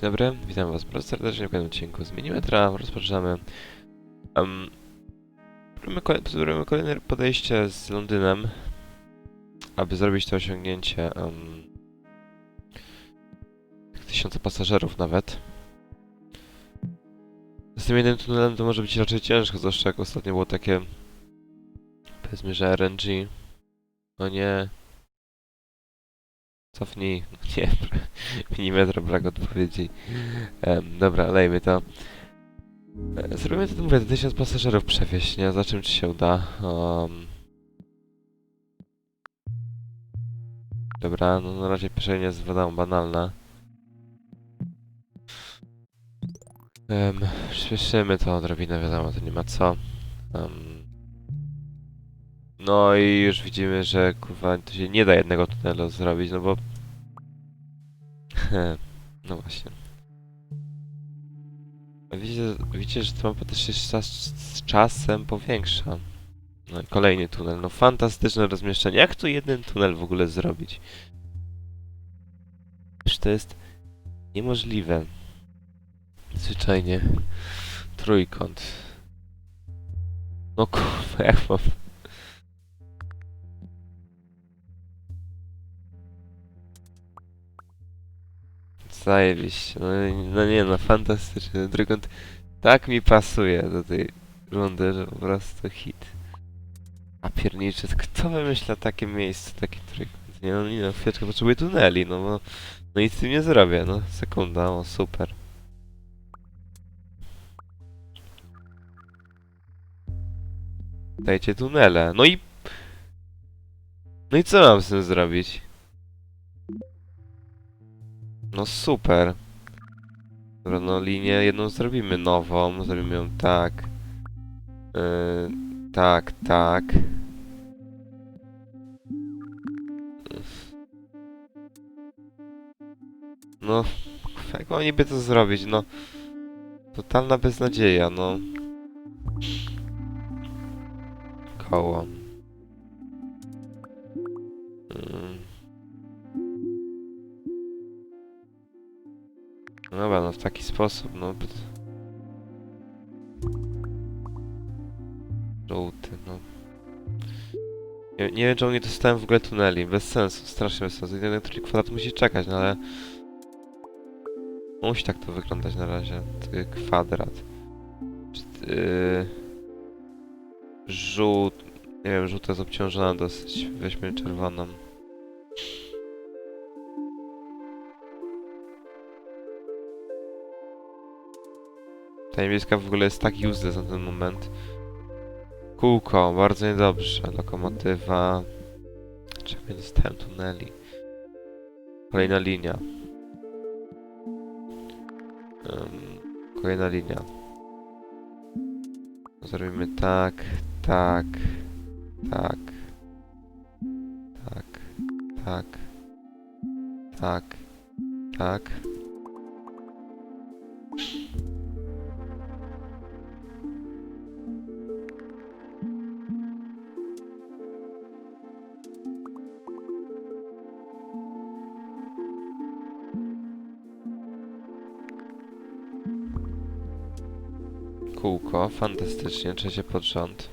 Dzień dobry, witam was bardzo serdecznie w kolejnym odcinku z Minimetra. Rozpoczynamy. Um, próbujemy, kole próbujemy kolejne podejście z Londynem, aby zrobić to osiągnięcie um, tysiąca pasażerów nawet. Z tym jednym tunelem to może być raczej ciężko, zwłaszcza jak ostatnio było takie powiedzmy, że RNG. No nie. Cofnij. Nie, milimetra brak odpowiedzi. Em, dobra, lejmy to. E, Zrobimy to, mówię, 1000 pasażerów przewieźć, nie? Zobaczymy, czy się uda. Um, dobra, no na razie pierwsza linia jest wiadomo banalna. Um, śpieszymy to odrobinę, wiadomo, to nie ma co. Um, no i już widzimy, że kurwa to się nie da jednego tunelu zrobić, no bo... no właśnie. Widzicie, widzicie, że ta mapa też się z, czas, z czasem powiększa. No kolejny tunel, no fantastyczne rozmieszczenie. Jak tu jeden tunel w ogóle zrobić? Przecież to jest niemożliwe. Zwyczajnie. Trójkąt. No kurwa, jak mam... Zajebiście. No, no nie no, fantastyczny. Trójkąt tak mi pasuje do tej rundy, że po prostu hit. A pierniczy, kto wymyśla takie miejsce, taki trójkąt? Nie no, nie no, chwileczkę potrzebuję tuneli, no bo... No nic z tym nie zrobię, no. Sekunda, o super. Dajcie tunele. No i... No i co mam z tym zrobić? No super. Dobra, no linię jedną zrobimy nową, zrobimy ją tak. Yy, tak, tak. No, jak mam niby to zrobić, no. Totalna beznadzieja, no. Koło. Mm. Dobra, no w taki sposób, no. Żółty, no. Nie, nie wiem, czemu nie dostałem w ogóle tuneli. Bez sensu, strasznie bez sensu. Jeden który kwadrat musi czekać, no ale... Musi tak to wyglądać na razie. Ty- Kwadrat. Czy ty... Żółt... Nie wiem, żółta jest obciążona dosyć. Weźmy czerwoną. Niebieska w ogóle jest tak useless na ten moment. Kółko, bardzo niedobrze. Lokomotywa. Czemu nie dostałem tuneli? Kolejna linia. Em, kolejna linia. Zrobimy tak, tak, tak, tak, tak, tak, tak. Kółko, fantastycznie, trzecie pod rząd.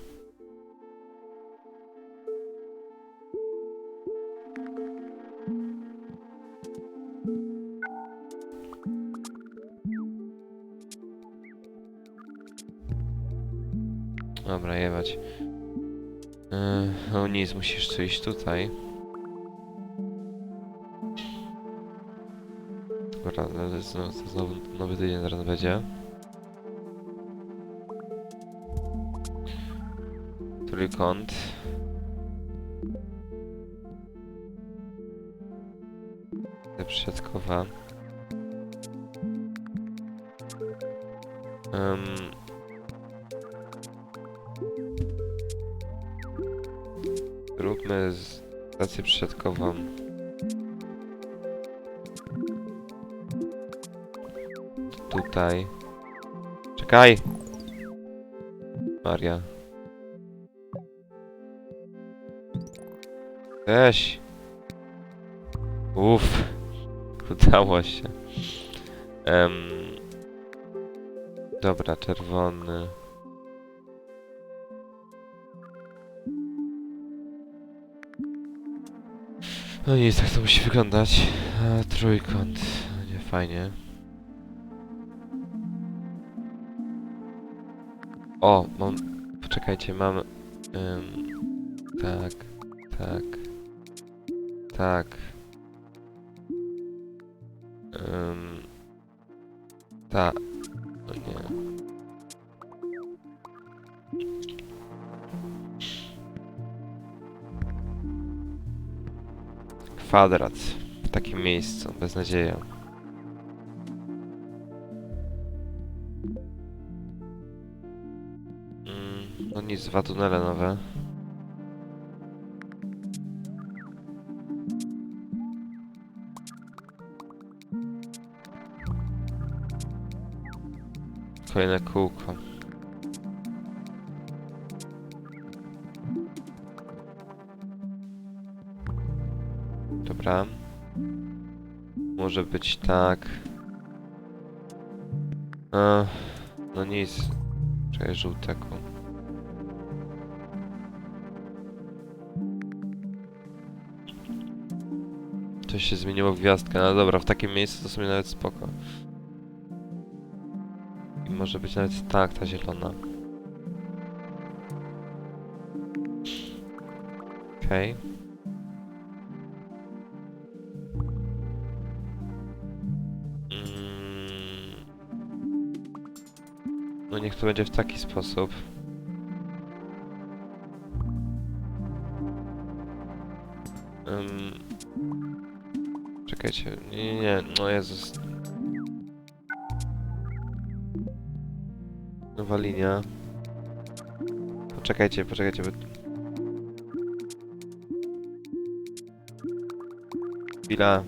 Dobra, jebać. Yy, o nic, musisz tu iść tutaj. Dobra, ale znowu, znowu nowy tydzień zaraz będzie. Trójkąt. Przedkowa. Um. Róbmy stację przesiadkową. Tutaj. Czekaj! Maria. Weź. Uff. Udało się. Dobra, czerwony. No nic, tak to musi wyglądać. A, trójkąt. No Nie fajnie. O, mam. Poczekajcie, mam. Ym, tak, tak. Tak. Ym, ta. O nie. Kwadrat. W takim miejscu. Beznadzieja. Mm, no nic, dwa tunele nowe. Kolejne kółko. Dobra. Może być tak. A, no nic. Czekaj, żółtego. Coś się zmieniło w gwiazdkę. No dobra, w takim miejscu to sobie nawet spoko. Może być nawet tak, ta zielona. Okej. Mm. No niech to będzie w taki sposób. Ym. Czekajcie, nie, nie, no Jezus. Nowa linia. Poczekajcie, poczekajcie, bo... Chwila.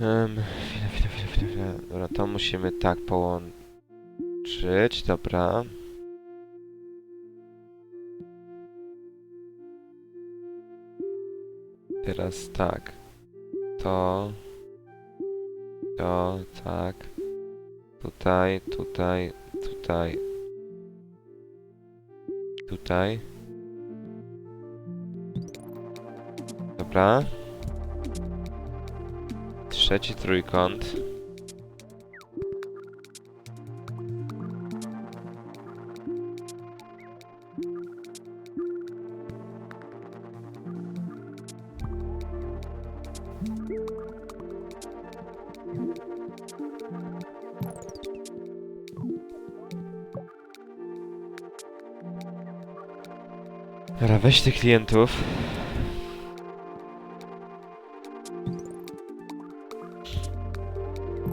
Um, chwila, chwila, chwila, chwila, chwila. Dobra, to musimy tak połączyć, dobra. Teraz tak. To. To, tak. Tutaj, tutaj, tutaj. Tutaj. Dobra. Trzeci trójkąt. Dobra, weź tych klientów.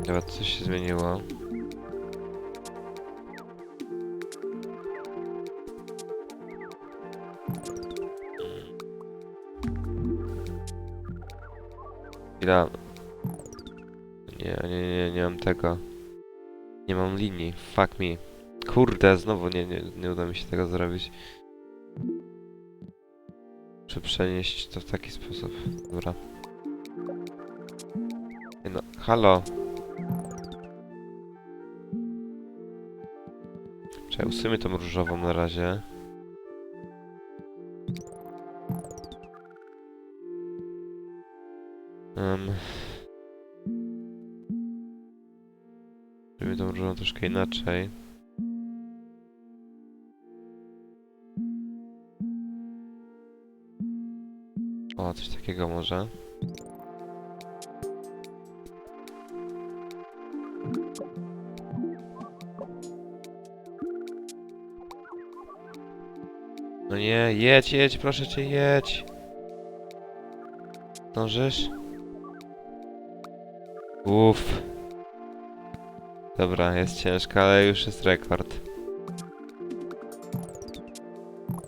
Dobra, coś się zmieniło. Chwila. Nie, nie, nie, nie mam tego. Nie mam linii. Fuck me. Kurde, znowu nie, nie, nie uda mi się tego zrobić. Muszę przenieść to w taki sposób. Dobra. No, halo. Czekaj, usuńmy tą różową na razie. Um. Zrobimy tą różową troszkę inaczej. Coś takiego może. No nie, jedź, jedź, proszę cię, jedź. Dążysz? Uff. Dobra, jest ciężko, ale już jest rekord.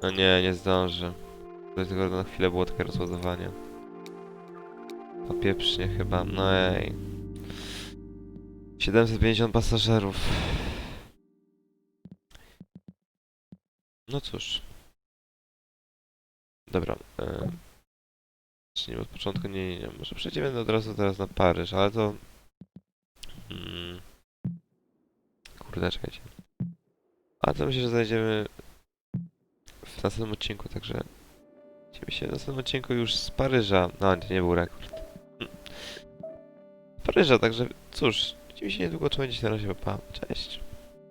No nie, nie zdążę. Dlatego na chwilę było takie rozładowanie. Popieprzycznie chyba, no ej. 750 pasażerów. No cóż. Dobra. E, Zacznijmy od początku, nie, nie, nie. Może przejdziemy od razu teraz na Paryż, ale to... Mm, kurde, czekajcie. A to myślę, że znajdziemy w następnym odcinku, także... Widzimy się w następnym odcinku już z Paryża. No, to nie był rekord. Mm. Paryża, także cóż, widzimy się niedługo, trzymajcie na razie, pa. cześć.